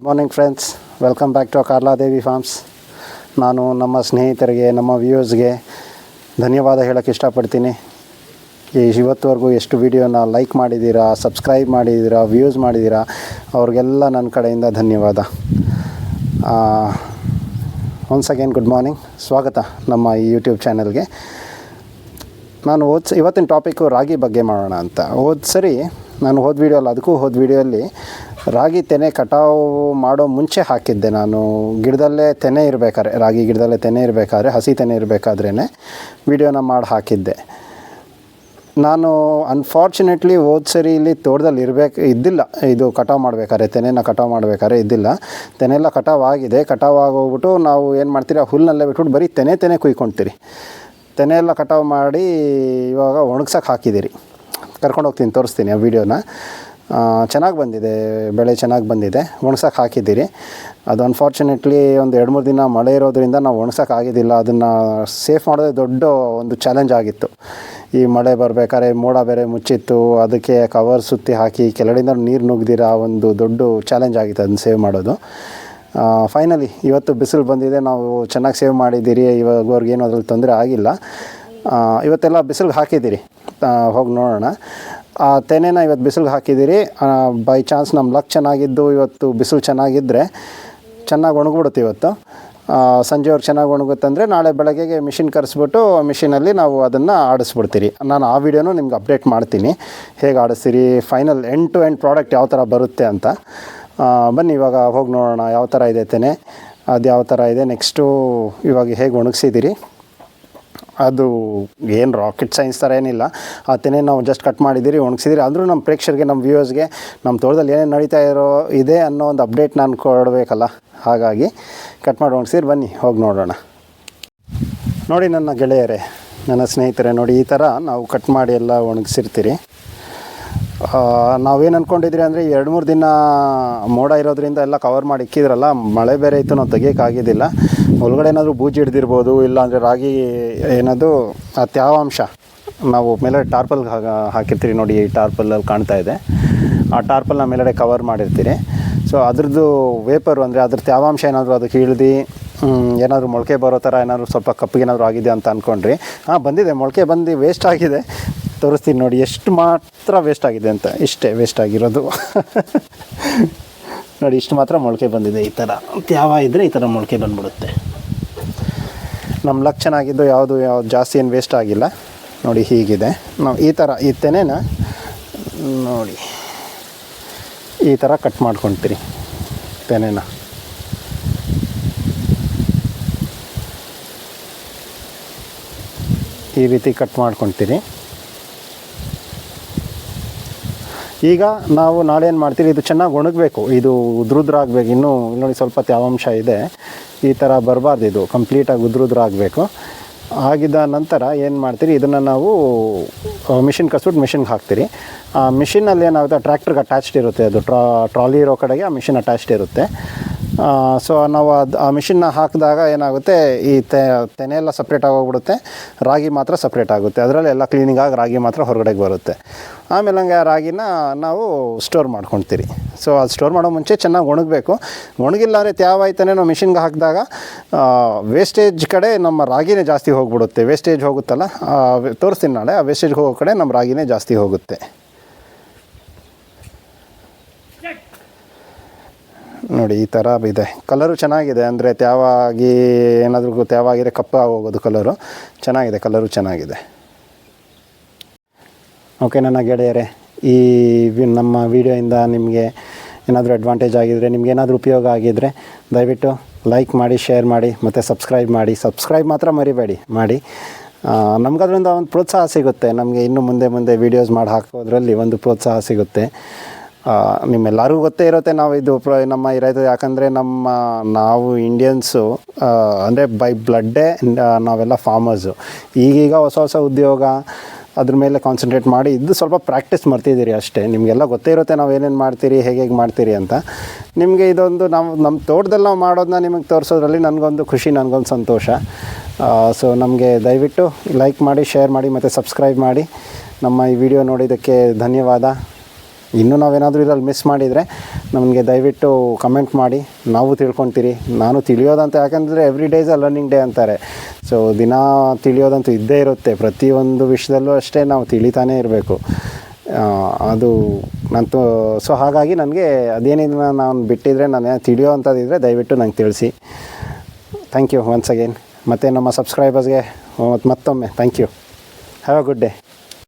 Good morning friends welcome back to Karladevi farms ನಾನು ನಮ್ಮ ಸ್ನೇಹಿತರಿಗೆ, ನಮ್ಮ ವ್ಯೂಯರ್ಸ್ಗೆ ಧನ್ಯವಾದ ಹೇಳೋಕ್ಕೆ ಇಷ್ಟಪಡ್ತೀನಿ. ಈ ಇವತ್ತುವರೆಗೂ ಎಷ್ಟು ವೀಡಿಯೋನ ಲೈಕ್ ಮಾಡಿದ್ದೀರಾ ಸಬ್ಸ್ಕ್ರೈಬ್ ಮಾಡಿದ್ದೀರಾ ವ್ಯೂಸ್ ಮಾಡಿದ್ದೀರಾ, ಅವ್ರಿಗೆಲ್ಲ ನನ್ನ ಕಡೆಯಿಂದ ಧನ್ಯವಾದ. ಒನ್ಸ್ ಅಗೇನ್ ಗುಡ್ ಮಾರ್ನಿಂಗ್ ಸ್ವಾಗತ ನಮ್ಮ ಈ ಯೂಟ್ಯೂಬ್ ಚಾನಲ್ಗೆ ನಾನು ಹೋದ ಇವತ್ತಿನ ಟಾಪಿಕ್ಕು ರಾಗಿ ಬಗ್ಗೆ ಮಾಡೋಣ ಅಂತ. ಹೋದ ಸರಿ, ನಾನು ಹೋದ ವೀಡಿಯೋಲ್ಲಿ ಅದಕ್ಕೂ ಹೋದ ವೀಡಿಯೋಲ್ಲಿ ರಾಗಿ ತೆನೆ ಕಟಾವು ಮಾಡೋ ಮುಂಚೆ ಹಾಕಿದ್ದೆ ನಾನು. ಗಿಡದಲ್ಲೇ ತೆನೆ ಇರಬೇಕಾದ್ರೆ, ರಾಗಿ ಗಿಡದಲ್ಲೇ ತೆನೆ ಇರಬೇಕಾದ್ರೆ, ಹಸಿ ತೆನೆ ಇರಬೇಕಾದ್ರೇ ವೀಡಿಯೋನ ಮಾಡಿ ಹಾಕಿದ್ದೆ. ನಾನು ಅನ್ಫಾರ್ಚುನೇಟ್ಲಿ ಹೋದ ಸರಿ ಇಲ್ಲಿ ತೋಟದಲ್ಲಿ ಇರಬೇಕು, ಇದ್ದಿಲ್ಲ. ಇದು ಕಟಾವು ಮಾಡ್ಬೇಕಾದ್ರೆ ತೆನೆನ ಕಟಾವು ಮಾಡ್ಬೇಕಾದ್ರೆ ಇದ್ದಿಲ್ಲ. ತೆನೆಲ್ಲ ಕಟಾವು ಆಗಿದೆ. ಕಟಾವು ಆಗೋಗ್ಬಿಟ್ಟು ನಾವು ಏನು ಮಾಡ್ತೀರಿ, ಆ ಹುಲ್ಲನ್ನಲ್ಲೇ ಬಿಟ್ಬಿಟ್ಟು ಬರೀ ತೆನೆ ತೆನೆ ಕುಯ್ಕೊಳ್ತೀರಿ ತೆನೆ ಎಲ್ಲ ಕಟಾವು ಮಾಡಿ ಇವಾಗ ಒಣಗ್ಸೋಕೆ ಹಾಕಿದ್ದೀರಿ. ಕರ್ಕೊಂಡು ಹೋಗ್ತೀನಿ ತೋರಿಸ್ತೀನಿ ಆ ವೀಡಿಯೋನ. ಚೆನ್ನಾಗಿ ಬಂದಿದೆ, ಬೆಳೆ ಚೆನ್ನಾಗಿ ಬಂದಿದೆ. ಒಣಸಕ್ಕೆ ಹಾಕಿದ್ದೀರಿ. ಅದು ಅನ್ಫಾರ್ಚುನೇಟ್ಲಿ ಒಂದು ಎರಡು ಮೂರು ದಿನ ಮಳೆ ಇರೋದರಿಂದ ನಾವು ಒಣಸಕ್ಕೆ ಆಗಿದ್ದಿಲ್ಲ ಅದನ್ನು ಸೇಫ್ ಮಾಡೋದೇ ದೊಡ್ಡ ಒಂದು ಚಾಲೆಂಜ್ ಆಗಿತ್ತು. ಈ ಮಳೆ ಬರಬೇಕಾದ್ರೆ ಮೋಡ ಬೇರೆ ಮುಚ್ಚಿತ್ತು. ಅದಕ್ಕೆ ಕವರ್ ಸುತ್ತಿ ಹಾಕಿ ಕೆಳಗಡೆಯಿಂದ ನೀರು ನುಗ್ದಿರ ಒಂದು ದೊಡ್ಡ ಚಾಲೆಂಜ್ ಆಗಿತ್ತು ಅದನ್ನು ಸೇವ್ ಮಾಡೋದು. ಫೈನಲಿ ಇವತ್ತು ಬಿಸಿಲು ಬಂದಿದೆ. ನಾವು ಚೆನ್ನಾಗಿ ಸೇವ್ ಮಾಡಿದ್ದೀರಿ. ಇವಾಗವ್ರಿಗೆ ಏನು ಅದ್ರಲ್ಲಿ ತೊಂದರೆ ಆಗಿಲ್ಲ. ಇವತ್ತೆಲ್ಲ ಬಿಸಿಲಿಗೆ ಹಾಕಿದ್ದೀರಿ. ಹೋಗಿ ನೋಡೋಣ. ತೆನೆನ ಇವತ್ತು ಬಿಸಿಲಿಗೆ ಹಾಕಿದ್ದೀರಿ. ಬೈ ಚಾನ್ಸ್ ನಮ್ಮ ಲಕ್ ಚೆನ್ನಾಗಿದ್ದು, ಇವತ್ತು ಬಿಸಿಲು ಚೆನ್ನಾಗಿದ್ದರೆ ಚೆನ್ನಾಗಿ ಒಣಗಿಬಿಡುತ್ತೆ ಇವತ್ತು. ಸಂಜೆವರೆಗೆ ಚೆನ್ನಾಗಿ ಚೆನ್ನಾಗಿ ಒಣಗುತ್ತಂದರೆ ನಾಳೆ ಬೆಳಗ್ಗೆಗೆ ಮಿಷಿನ್ ಕರೆಸ್ಬಿಟ್ಟು ಮಿಷಿನಲ್ಲಿ ನಾವು ಅದನ್ನು ಆಡಿಸ್ಬಿಡ್ತೀರಿ. ನಾನು ಆ ವಿಡಿಯೋನೂ ನಿಮ್ಗೆ ಅಪ್ಡೇಟ್ ಮಾಡ್ತೀನಿ. ಹೇಗೆ ಆಡಿಸ್ತೀರಿ final end to end product ಯಾವ ಥರ ಬರುತ್ತೆ ಅಂತ. ಬನ್ನಿ, ಇವಾಗ ಹೋಗಿ ನೋಡೋಣ ಯಾವ ಥರ ಇದೆ ತೆನೆ, ಅದು ಯಾವ ಥರ ಇದೆ ನೆಕ್ಸ್ಟು ಇವಾಗ ಹೇಗೆ ಒಣಗಿಸಿದ್ದೀರಿ. ಅದು ಏನು ರಾಕೆಟ್ ಸೈನ್ಸ್ ಥರ ಏನಿಲ್ಲ. ಆ ತೆನೆ ನಾವು ಜಸ್ಟ್ ಕಟ್ ಮಾಡಿದ್ದೀರಿ ಒಣಗಿಸಿದಿರಿ ಆದರೂ ನಮ್ಮ ಪ್ರೇಕ್ಷಕರಿಗೆ ನಮ್ಮ ವ್ಯೂವರ್ಸ್ಗೆ ನಮ್ಮ ತೋಟದಲ್ಲಿ ಏನೇನು ನಡೀತಾ ಇರೋ ಇದೆ ಅನ್ನೋ ಒಂದು ಅಪ್ಡೇಟ್ ನಾನು ಕೊಡಬೇಕಲ್ಲ. ಹಾಗಾಗಿ ಕಟ್ ಮಾಡಿ ಒಣಗಿಸಿರಿ, ಬನ್ನಿ, ಹೋಗಿ ನೋಡೋಣ. ನೋಡಿ ನನ್ನ ಗೆಳೆಯರೇ, ನನ್ನ ಸ್ನೇಹಿತರೆ, ನೋಡಿ ಈ ಥರ ನಾವು ಕಟ್ ಮಾಡಿ ಎಲ್ಲ ಒಣಗಿಸಿರ್ತೀರಿ. ನಾವೇನು ಅಂದ್ಕೊಂಡಿದ್ರಿ ಅಂದರೆ ಎರಡು ಮೂರು ದಿನ ಮೋಡ ಇರೋದ್ರಿಂದ ಎಲ್ಲ ಕವರ್ ಮಾಡಿ ಇಕ್ಕಿದ್ರಲ್ಲ, ಮಳೆ ಬೇರೆ ಇತ್ತು, ನಾವು ತೆಗಿಯೋಕ್ಕಾಗಿದ್ದಿಲ್ಲ ಒಳಗಡೆ ಏನಾದರೂ ಬೂಜಿ ಹಿಡ್ದಿರ್ಬೋದು, ಇಲ್ಲ ಅಂದರೆ ರಾಗಿ ಏನದು ಆ ತ್ಯಾವಾಂಶ ನಾವು ಮೇಲೆ ಟಾರ್ಪಲ್ ಹಾಕಿರ್ತೀರಿ ನೋಡಿ, ಈ ಟಾರ್ಪಲಲ್ಲಿ ಕಾಣ್ತಾ ಇದೆ. ಆ ಟಾರ್ಪಲ್ನ ಮೇಲಡೆ ಕವರ್ ಮಾಡಿರ್ತೀರಿ. ಸೊ ಅದ್ರದ್ದು ವೇಪರು ಅಂದರೆ ಅದ್ರ ತ್ಯಾವಾಂಶ ಏನಾದರೂ ಅದಕ್ಕೆ ಇಳ್ದು ಏನಾದರೂ ಮೊಳಕೆ ಬರೋ ಥರ ಏನಾದರೂ ಸ್ವಲ್ಪ ಕಪ್ಪಿಗೆ ಏನಾದರೂ ಆಗಿದೆ ಅಂತ ಅಂದ್ಕೊಂಡ್ರಿ ಹಾಂ, ಬಂದಿದೆ, ಮೊಳಕೆ ಬಂದು ವೇಸ್ಟ್ ಆಗಿದೆ. ತೋರಿಸ್ತೀನಿ ನೋಡಿ, ಎಷ್ಟು ಮಾತ್ರ ವೇಸ್ಟ್ ಆಗಿದೆ ಅಂತ, ಇಷ್ಟೇ ವೇಸ್ಟ್ ಆಗಿರೋದು. ನೋಡಿ, ಇಷ್ಟು ಮಾತ್ರ ಮೊಳಕೆ ಬಂದಿದೆ ಈ ಥರ. ಯಾವ ಇದ್ದರೆ ಈ ಥರ ಮೊಳಕೆ ಬಂದ್ಬಿಡುತ್ತೆ. ನಮ್ಮ ಲಕ್ ಚೆನ್ನಾಗಿದ್ದು ಯಾವುದು, ಯಾವ್ದು ಜಾಸ್ತಿ ಏನು ವೇಸ್ಟ್ ಆಗಿಲ್ಲ. ನೋಡಿ, ಹೀಗಿದೆ. ನಾವು ಈ ಥರ, ಈ ತೆನೆನ ನೋಡಿ, ಈ ಥರ ಕಟ್ ಮಾಡ್ಕೊತೀರಿ ತೆನೆನ. ಈ ರೀತಿ ಕಟ್ ಮಾಡ್ಕೊಳ್ತೀರಿ ಈಗ ನಾವು ನಾಳೆ ಏನು ಮಾಡ್ತೀವಿ? ಇದು ಚೆನ್ನಾಗಿ ಒಣಗಬೇಕು. ಇದು ಉದ್ರುದ್ರ ಆಗಬೇಕು ಇನ್ನೂ ನೋಡಿ ಸ್ವಲ್ಪ ತ್ಯಾವಾಂಶ ಇದೆ. ಈ ಥರ ಬರಬಾರ್ದು ಇದು. ಕಂಪ್ಲೀಟಾಗಿ ಉದ್ರುದ್ರ ಆಗಬೇಕು ಆಗಿದ ನಂತರ ಏನು ಮಾಡ್ತೀರಿ? ಇದನ್ನು ನಾವು ಮಿಷಿನ್ ಕಸ್ಬಿಟ್ಟು ಮಿಷಿನ್ಗೆ ಹಾಕ್ತೀರಿ. ಆ ಮಿಷಿನಲ್ಲಿ ಏನಾಗುತ್ತೆ? ಟ್ರ್ಯಾಕ್ಟ್ರಿಗೆ ಅಟ್ಯಾಚ್ಡ್ ಇರುತ್ತೆ ಅದು. ಟ್ರಾ, ಟ್ರಾಲಿ ಇರೋ ಕಡೆಗೆ ಆ ಮಿಷಿನ್ ಅಟ್ಯಾಚ್ಡ್ ಇರುತ್ತೆ. ಸೊ ನಾವು ಅದು ಆ ಮಿಷಿನ್ನ ಹಾಕಿದಾಗ ಏನಾಗುತ್ತೆ, ಈ ತೆನೆ ಎಲ್ಲ ಸಪ್ರೇಟ್ ಆಗೋಗ್ಬಿಡುತ್ತೆ ರಾಗಿ ಮಾತ್ರ ಸಪ್ರೇಟ್ ಆಗುತ್ತೆ. ಅದರಲ್ಲಿ ಎಲ್ಲ ಕ್ಲೀನಿಂಗ್ ಆಗಿ ರಾಗಿ ಮಾತ್ರ ಹೊರಗಡೆಗೆ ಬರುತ್ತೆ. ಆಮೇಲೆ ಹಂಗೆ ಆ ರಾಗಿನ ನಾವು ಸ್ಟೋರ್ ಮಾಡ್ಕೊಳ್ತೀರಿ ಸೊ ಅದು ಸ್ಟೋರ್ ಮಾಡೋ ಮುಂಚೆ ಚೆನ್ನಾಗಿ ಒಣಗಬೇಕು. ಒಣಗಿಲ್ಲ ಅಂದರೆ ತ್ಯಾವಾಯ್ತಾನೆ ನಾವು ಮಿಷಿನ್ಗೆ ಹಾಕಿದಾಗ ವೇಸ್ಟೇಜ್ ಕಡೆ ನಮ್ಮ ರಾಗಿನೇ ಜಾಸ್ತಿ ಹೋಗ್ಬಿಡುತ್ತೆ. ವೇಸ್ಟೇಜ್ ಹೋಗುತ್ತಲ್ಲ ತೋರಿಸ್ತೀನಿ ನಾಳೆ. ಆ ವೇಸ್ಟೇಜ್ ಹೋಗೋ ಕಡೆ ನಮ್ಮ ರಾಗಿನೇ ಜಾಸ್ತಿ ಹೋಗುತ್ತೆ. ನೋಡಿ, ಈ ಥರ ಇದೆ. ಕಲರು ಚೆನ್ನಾಗಿದೆ, ಅಂದರೆ ತ್ಯಾವಾಗಿ ಏನಾದರೂ ತ್ಯಾವಾಗಿದೆ ಕಪ್ಪಾಗಿ ಹೋಗೋದು ಕಲರು ಚೆನ್ನಾಗಿದೆ ಕಲರು ಚೆನ್ನಾಗಿದೆ. ಓಕೆ ನನ್ನ ಗೆಳೆಯರೇ, ಈ ನಮ್ಮ ವಿಡಿಯೋಯಿಂದ ನಿಮಗೆ ಏನಾದರೂ ಅಡ್ವಾಂಟೇಜ್ ಆಗಿದ್ದರೆ ನಿಮ್ಗೆ ಏನಾದರೂ ಉಪಯೋಗ ಆಗಿದ್ದರೆ ದಯವಿಟ್ಟು ಲೈಕ್ ಮಾಡಿ ಶೇರ್ ಮಾಡಿ, ಮತ್ತು ಸಬ್ಸ್ಕ್ರೈಬ್ ಮಾಡಿ. ಸಬ್ಸ್ಕ್ರೈಬ್ ಮಾತ್ರ ಮರಿಬೇಡಿ, ಮಾಡಿ. ನಮಗದ್ರಿಂದ ಒಂದು ಪ್ರೋತ್ಸಾಹ ಸಿಗುತ್ತೆ. ನಮಗೆ ಇನ್ನು ಮುಂದೆ ಮುಂದೆ ವೀಡಿಯೋಸ್ ಮಾಡಿ ಹಾಕೋದ್ರಲ್ಲಿ ಒಂದು ಪ್ರೋತ್ಸಾಹ ಸಿಗುತ್ತೆ. ನಿಮ್ಮೆಲ್ಲರಿಗೂ ಗೊತ್ತೇ ಇರುತ್ತೆ ನಾವು ಇದು ನಮ್ಮ ಇರೋದು ಯಾಕಂದರೆ ನಮ್ಮ, ನಾವು ಇಂಡಿಯನ್ಸು ಅಂದರೆ ಬೈ ಬ್ಲಡ್ಡೇ ನಾವೆಲ್ಲ ಫಾರ್ಮರ್ಸು ಈಗೀಗ ಹೊಸ ಹೊಸ ಉದ್ಯೋಗ, ಅದ್ರ ಮೇಲೆ ಕಾನ್ಸಂಟ್ರೇಟ್ ಮಾಡಿ, ಇದು ಸ್ವಲ್ಪ ಪ್ರಾಕ್ಟೀಸ್ ಮಾಡ್ತಿದ್ದೀರಿ ಅಷ್ಟೇ. ನಿಮಗೆಲ್ಲ ಗೊತ್ತೇ ಇರುತ್ತೆ ನಾವು ಏನೇನು ಮಾಡ್ತೀರಿ, ಹೇಗೆ ಹೇಗೆ ಮಾಡ್ತೀರಿ ಅಂತ. ನಿಮಗೆ ಇದೊಂದು ನಾವು ನಮ್ಮ ತೋಟದಲ್ಲಿ ನಾವು ಮಾಡೋದನ್ನ ನಿಮಗೆ ತೋರಿಸೋದ್ರಲ್ಲಿ ನನಗೊಂದು ಖುಷಿ, ನನಗೊಂದು ಸಂತೋಷ. ಸೊ ನಮಗೆ ದಯವಿಟ್ಟು ಲೈಕ್ ಮಾಡಿ ಶೇರ್ ಮಾಡಿ, ಮತ್ತು ಸಬ್ಸ್ಕ್ರೈಬ್ ಮಾಡಿ. ನಮ್ಮ ಈ ವಿಡಿಯೋ ನೋಡಿದ್ದಕ್ಕೆ ಧನ್ಯವಾದ. ಇನ್ನೂ ನಾವೇನಾದರೂ ಇದರಲ್ಲಿ ಮಿಸ್ ಮಾಡಿದರೆ ನಮಗೆ ದಯವಿಟ್ಟು ಕಮೆಂಟ್ ಮಾಡಿ. ನಾವು ತಿಳ್ಕೊತೀರಿ. ನಾನು ತಿಳಿಯೋದಂತ ಯಾಕಂದರೆ every days a learning day ಅಂತಾರೆ. ಸೊ ದಿನ ತಿಳಿಯೋದಂತೂ ಇದ್ದೇ ಇರುತ್ತೆ. ಪ್ರತಿಯೊಂದು ವಿಷಯದಲ್ಲೂ ಅಷ್ಟೇ ನಾವು ತಿಳಿತಾನೆ ಇರಬೇಕು. ಅದು ನಂತು ಸೊ ಹಾಗಾಗಿ ನನಗೆ ಅದೇನಿದ ನಾನು ಬಿಟ್ಟಿದ್ರೆ ನಾನು ತಿಳಿಯೋ ಅಂಥದ್ದಿದ್ರೆ ದಯವಿಟ್ಟು ನಂಗೆ ತಿಳಿಸಿ. ಥ್ಯಾಂಕ್ ಯು ಒನ್ಸ್ ಅಗೇನ್ ಮತ್ತು ನಮ್ಮ ಸಬ್ಸ್ಕ್ರೈಬರ್ಸ್ಗೆ ಮತ್ತೊಮ್ಮೆ. Thank you have a good day